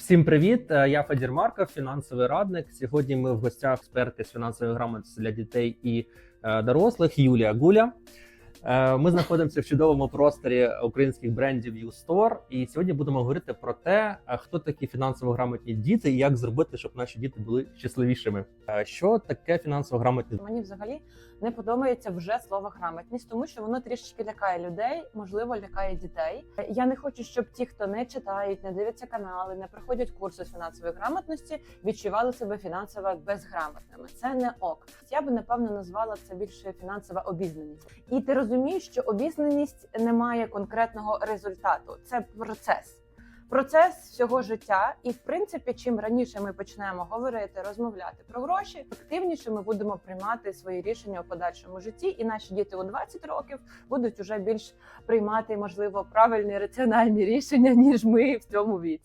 Всім привіт! Е, Я Федір Марков, фінансовий радник. Сьогодні ми в гостях експерти з фінансової грамотності для дітей і е, дорослих Юлія Гуля. Е, Ми знаходимося в чудовому просторі українських брендів U-Store. І сьогодні будемо говорити про те, хто такі фінансово грамотні діти і як зробити, щоб наші діти були щасливішими. Що таке фінансово грамотні? Мені взагалі не подобається вже слово грамотність, тому що воно трішечки лякає людей, можливо, лякає дітей. Я не хочу, щоб ті, хто не читають, не дивляться канали, не проходять курси з фінансової грамотності, відчували себе фінансово безграмотними. Це не ок. Я би напевно назвала це більше фінансова обізнаність. І ти розумієш, що обізнаність не має конкретного результату. Це процес. Процес всього життя, і в принципі, чим раніше ми почнемо говорити, розмовляти про гроші, активніше ми будемо приймати свої рішення у подальшому житті, і наші діти у 20 років будуть уже більш приймати можливо правильні раціональні рішення ніж ми в цьому віці.